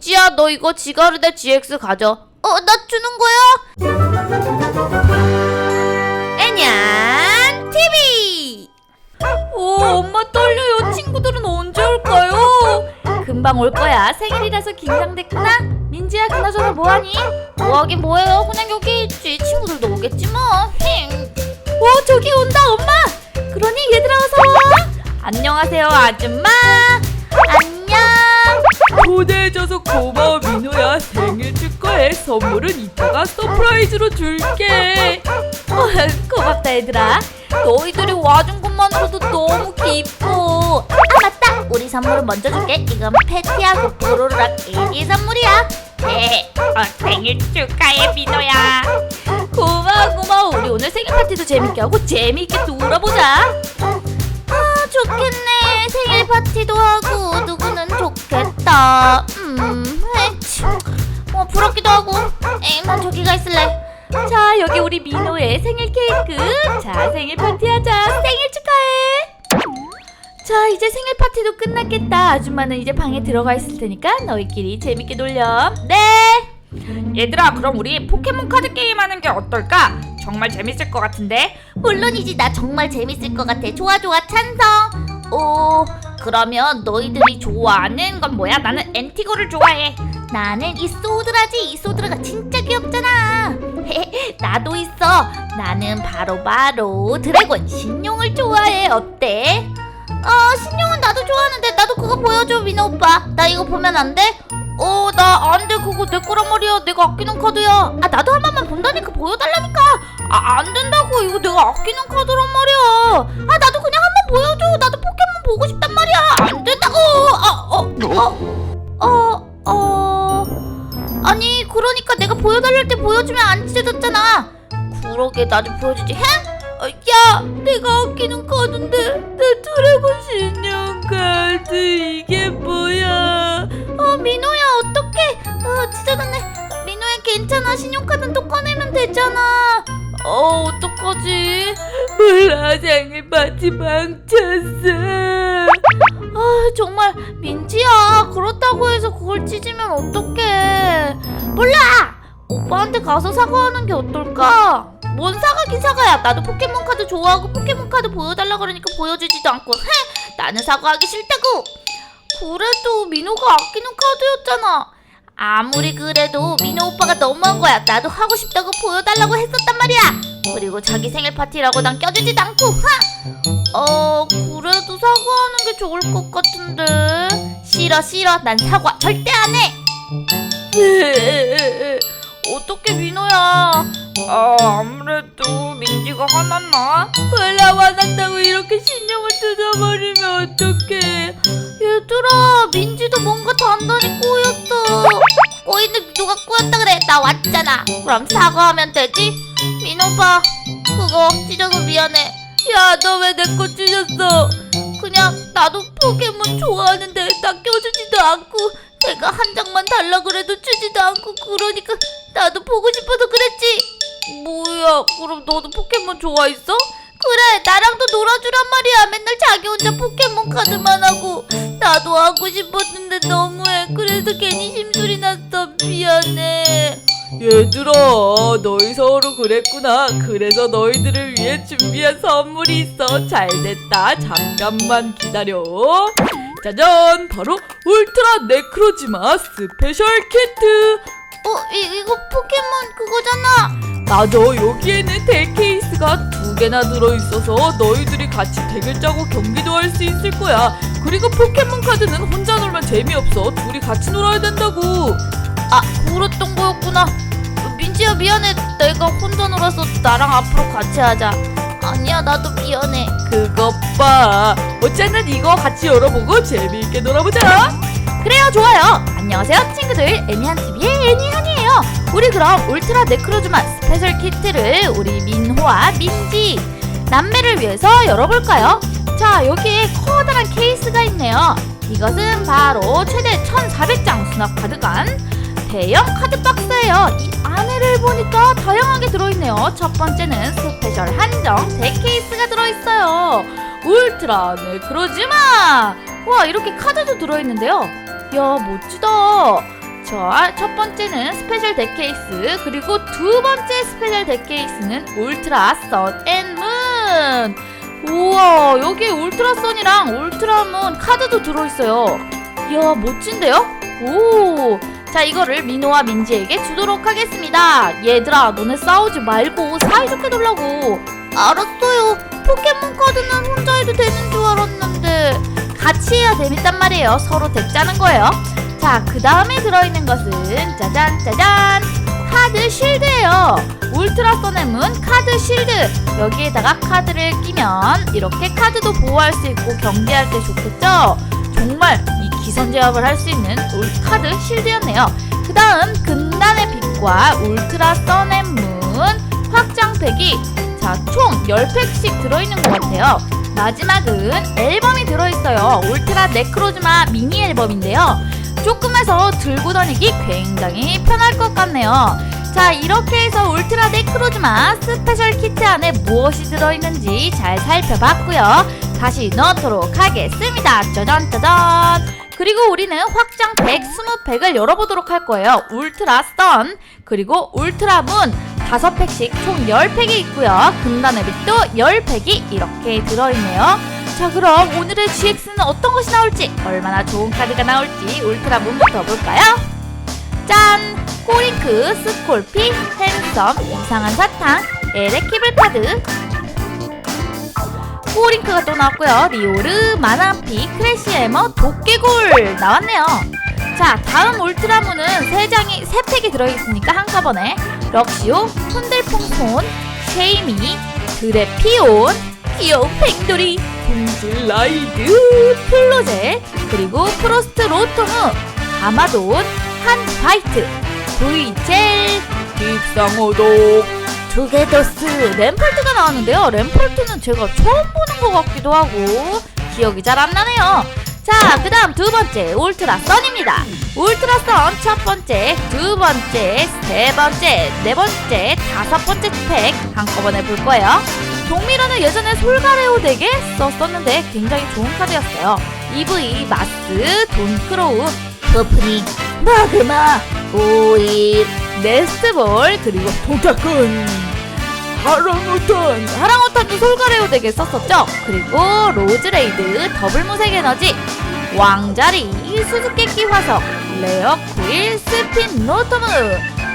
지야 너 이거 지가르데 GX 가져. 어 나 주는 거야? 애냥 TV 오 엄마 떨려요. 친구들은 언제 올까요? 금방 올 거야. 생일이라서 긴장됐구나. 민지야 그나저나 뭐하니? 뭐하긴 뭐해요? 그냥 여기 있지. 친구들도 오겠지 뭐. 오, 저기 온다 엄마. 그러니 얘들아 어서 와. 안녕하세요 아줌마. 안녕 초대해줘서 고마워 민호야. 생일 축하해. 선물은 이따가 서프라이즈로 줄게. 어, 고맙다 얘들아. 너희들이 와준 것만으로도 너무 기뻐. 아 맞다. 우리 선물은 먼저 줄게. 이건 패티하고 뽀로로랑 애기 선물이야. 네. 어, 생일 축하해 민호야. 고마워 고마워. 우리 오늘 생일 파티도 재밌게 하고 재밌게 놀아보자. 아 좋겠네. 생일 파티도 하고 누구는 좋겠다. 음 에치. 뭐 부럽기도 하고. 에이 난 저기가 있을래. 자 여기 우리 민호의 생일 케이크. 자 생일 파티하자. 생일 축하해. 자 이제 생일 파티도 끝났겠다. 아줌마는 이제 방에 들어가 있을 테니까 너희끼리 재밌게 놀렴. 네. 얘들아 그럼 우리 포켓몬 카드 게임 하는 게 어떨까? 정말 재밌을 것 같은데? 물론이지 나 정말 재밌을 것 같아. 좋아 좋아. 찬성. 오 그러면 너희들이 좋아하는 건 뭐야? 나는 엔티고를 좋아해. 나는 이 소드라지. 이 소드라가 진짜 귀엽잖아. 나도 있어. 나는 바로 바로 드래곤 신용을 좋아해. 어때? 어 신용은 나도 좋아하는데 나도 그거 보여줘 민호 오빠. 나 이거 보면 안 돼? 어 나 안 돼. 그거 내 거란 말이야. 내가 아끼는 카드야. 아 나도 한 번만 본다니까. 보여달라니까 아 안 된다고. 이거 내가 아끼는 카드란 말이야. 아 나도 그냥 한번 보여줘. 나도 포켓몬 보고 싶단 말이야. 안 된다고 아어어 어 어 아니 그러니까 내가 보여달랄 때 보여주면 안 찢어졌잖아. 그러게 나 좀 보여주지. 해? 어, 야 내가 아끼는 카드인데 내 드래곤 신용 카드. 이게 뭐야? 어 민호야 어떡해? 어 찢어졌네 민호야 괜찮아. 신용카드는 또 꺼내면 되잖아 어 어떡하지? 몰라 생일 파티 망쳤어. 아 정말 민지야 그렇다고 해서 그걸 찢으면 어떡해? 몰라! 오빠한테 가서 사과하는 게 어떨까? 뭔 사과긴 사과야? 나도 포켓몬 카드 좋아하고 포켓몬 카드 보여달라 그러니까 보여주지도 않고 헤! 나는 사과하기 싫다고! 그래도 민호가 아끼는 카드였잖아 아무리 그래도 민호 오빠가 너무한 거야. 나도 하고 싶다고 보여달라고 했었단 말이야. 그리고 자기 생일 파티라고 난 껴주지도 않고 하! 어 그래도 사과하는 게 좋을 것 같은데. 싫어 싫어. 난 사과 절대 안 해. 어떻게 민호야 아 아무래도 민지가 화났나? 몰라 화났다고 이렇게 신용을 뜯어버리면 어떡해. 얘들아 민지도 뭔가 단단히 꼬였어. 꼬이는 누가 꼬였다 그래. 나 왔잖아. 그럼 사과하면 되지? 민호봐 그거 찢어서 미안해. 야 너 왜 내 거 찢었어? 그냥 나도 포켓몬 좋아하는데 나 껴주지도 않고 내가 한 장만 달라 그래도 주지도 않고 그러니까 나도 보고 싶어서 그랬지 뭐야 그럼 너도 포켓몬 좋아했어? 그래 나랑도 놀아주란 말이야. 맨날 자기 혼자 포켓몬 카드만 하고 나도 하고 싶었는데 너무해. 그래서 괜히 심술이 났어. 미안해. 얘들아 너희 서로 그랬구나. 그래서 너희들을 위해 준비한 선물이 있어. 잘 됐다. 잠깐만 기다려. 짜잔 바로 울트라 네크로지마 스페셜 키트. 어 이, 이거 포켓몬 그거잖아 맞아 여기에는 덱 케이스가 두 개나 들어있어서 너희들이 같이 덱을 짜고 경기도 할 수 있을 거야. 그리고 포켓몬 카드는 혼자 놀면 재미없어. 둘이 같이 놀아야 된다고. 아 그랬던 거였구나. 민지야 미안해. 내가 혼자 놀아서 나랑 앞으로 같이 하자. 아니야 나도 미안해. 그것 봐. 어쨌든 이거 같이 열어보고 재미있게 놀아보자. 그래요 좋아요. 안녕하세요 친구들. 애니한TV의 애니한이에요 우리 그럼 울트라 네크로즈마 스페셜 키트를 우리 민호와 민지 남매를 위해서 열어볼까요? 자 여기에 커다란 케이스가 있네요. 이것은 바로 최대 1400장 수납 가득한 대형 카드 박스예요. 이 안에를 보니까 다양하게 들어있네요. 첫 번째는 스페셜 한정 대 케이스가 들어있어요. 울트라 네크로즈마! 와 이렇게 카드도 들어있는데요. 야 멋지다 자, 첫 번째는 스페셜 덱 케이스, 그리고 두 번째 스페셜 덱 케이스는 울트라 선앤 문. 우와, 여기 울트라 선이랑 울트라 문 카드도 들어있어요. 이야, 멋진데요? 오. 자, 이거를 민호와 민지에게 주도록 하겠습니다. 얘들아, 너네 싸우지 말고 사이좋게 놀라고. 알았어요. 포켓몬 카드는 혼자 해도 되는 줄 알았는데. 같이 해야 재밌단 말이에요. 서로 덱 짜는 거예요. 자, 그 다음에 들어있는 것은 짜잔 짜잔 카드 실드예요. 울트라 써nem은 카드 실드. 여기에다가 카드를 끼면 이렇게 카드도 보호할 수 있고 경기할 때 좋겠죠. 정말 이 기선제압을 할 수 있는 울 카드 실드였네요. 그 다음 근단의 빛과 울트라 써nem문 확장팩이 자, 총 10팩씩 들어있는 것 같아요. 마지막은 앨범이 들어있어요. 울트라 네크로즈마 미니 앨범인데요. 조금해서 들고 다니기 굉장히 편할 것 같네요. 자, 이렇게 해서 울트라 네크로즈마 스페셜 키트 안에 무엇이 들어있는지 잘 살펴봤고요. 다시 넣도록 하겠습니다. 짜잔, 짜잔. 그리고 우리는 확장 100, 20팩을 열어보도록 할 거예요. 울트라 선, 그리고 울트라 문, 5팩씩 총 10팩이 있고요. 금단의 빛도 10팩이 이렇게 들어있네요. 자, 그럼 오늘의 GX는 어떤 것이 나올지, 얼마나 좋은 카드가 나올지 울트라 문부터 볼까요? 짠! 꼬링크, 스콜피, 핸섬, 이상한 사탕, 에레키블 카드, 꼬링크가 또 나왔고요. 리오르, 마나피, 크래시 에머, 도깨골 나왔네요. 자, 다음 울트라문은 세 장이 세 팩이 들어있으니까 한꺼번에 럭시오, 훈들퐁손, 쉐이미, 드레피온, 귀여운 팽돌이, 둥질라이드 플로젤, 그리고 프로스트 로토무, 아마돈, 한바이트, 브이젤, 딥상어독 투게더스 램펄트가 나왔는데요. 램펄트는 제가 처음 보는 것 같기도 하고 기억이 잘 안 나네요. 자, 그 다음 두 번째 울트라 선입니다. 울트라 선 첫 번째, 두 번째, 세 번째, 네 번째, 다섯 번째 팩 한꺼번에 볼 거예요. 동미라는 예전에 솔가레오 덱에 썼었는데 굉장히 좋은 카드였어요. EV, 마스, 돈크로우, 버프니, 마그마, 오일, 네스트볼, 그리고 하랑우탄 하랑 우탄도 솔가레오 덱에 썼었죠. 그리고 로즈레이드, 더블 무색 에너지, 왕자리, 수수께끼 화석, 레어 쿠일, 스핀 노토무,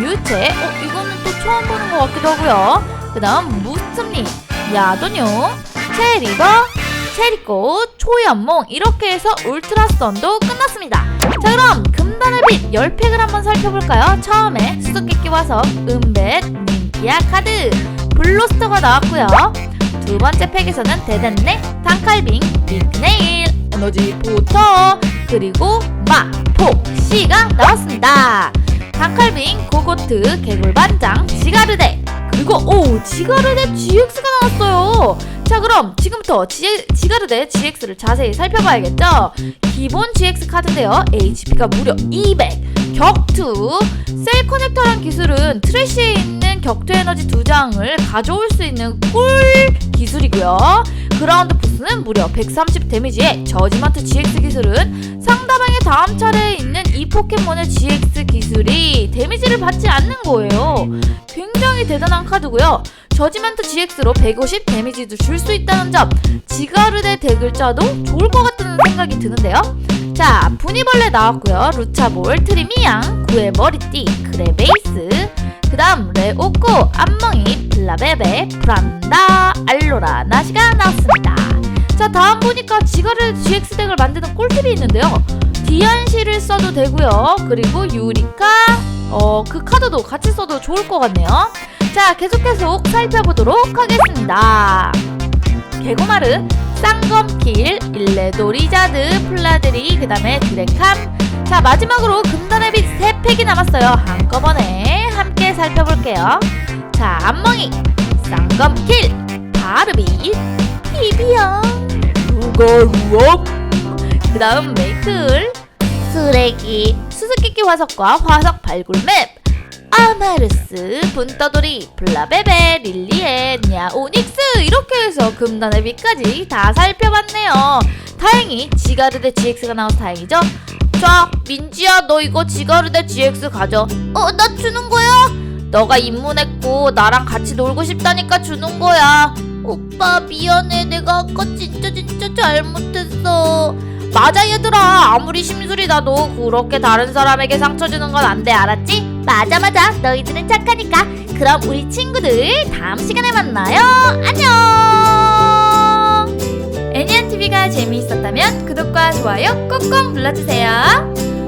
유체, 어 이거는 또 처음 보는 것 같기도 하고요. 그 다음 무스미, 야도뇽, 체리버, 체리꽃, 초연몽 이렇게 해서 울트라선도 끝났습니다. 자 그럼 금단의 빛 10팩을 한번 살펴볼까요? 처음에 수수께끼 화석, 은벳, 민기아 카드, 블로스터가 나왔고요. 두 번째 팩에서는 데덴네, 단칼빙, 빅네일, 에너지 포터, 그리고 마, 폭, 씨가 나왔습니다. 단칼빙, 고고트, 개굴반장, 지가르데, 그리고 오 지가르데 GX가 나왔어요. 자 그럼 지금부터 지, 지가르데 GX를 자세히 살펴봐야겠죠. 기본 GX 카드인데요. HP가 무려 200. 격투 셀 커넥터란 기술은 트래쉬에 있는 격투 에너지 두 장을 가져올 수 있는 꿀 기술이고요. 그라운드 포스는 무려 130 데미지의 저지먼트 GX 기술은 상대방의 다음 차례에 있는 이 포켓몬의 GX 기술이 데미지를 받지 않는 거예요. 굉장히 대단한 카드고요. 저지먼트 GX로 150 데미지도 줄 수 있다는 점 지가르데 짜도 좋을 것 같다는 생각이 드는데요. 자, 분이벌레 나왔고요. 루차볼, 트리미양, 구의 머리띠, 그레 베이스, 그 다음 레오코, 암멍이, 블라베베, 프란다, 알로라, 나시가 나왔습니다. 자, 다음 보니까 지가르 GX 덱을 만드는 꿀팁이 있는데요. 디안시를 써도 되고요. 그리고 유리카, 어, 그 카드도 같이 써도 좋을 것 같네요. 자, 계속 계속 살펴보도록 하겠습니다. 개고마르, 쌍검킬, 일레도리자드, 플라드리, 그 다음에 드레캄. 자, 마지막으로 금단의 빛 3팩이 남았어요. 한꺼번에 함께 살펴볼게요. 자, 암멍이, 쌍검킬, 바르비, 비비영, 루가루엄 그 다음 메이클, 쓰레기, 수수께끼 화석과 화석 발굴 맵, 아마르스, 분떠돌이, 블라베베, 릴리에, 냐오닉스 이렇게 해서 금단의 빛까지 다 살펴봤네요. 다행히 지가르데 GX가 나와서 다행이죠. 자 민지야 너 이거 지가르데 GX 가져 어 나 주는 거야? 너가 입문했고 나랑 같이 놀고 싶다니까 주는 거야 오빠 미안해 내가 아까 진짜 진짜 잘못했어 맞아 얘들아 아무리 심술이 나도 그렇게 다른 사람에게 상처 주는 건 안 돼 알았지? 맞아 맞아. 너희들은 착하니까. 그럼 우리 친구들 다음 시간에 만나요. 안녕! 애니안TV가 재미있었다면 구독과 좋아요 꼭꼭 눌러주세요.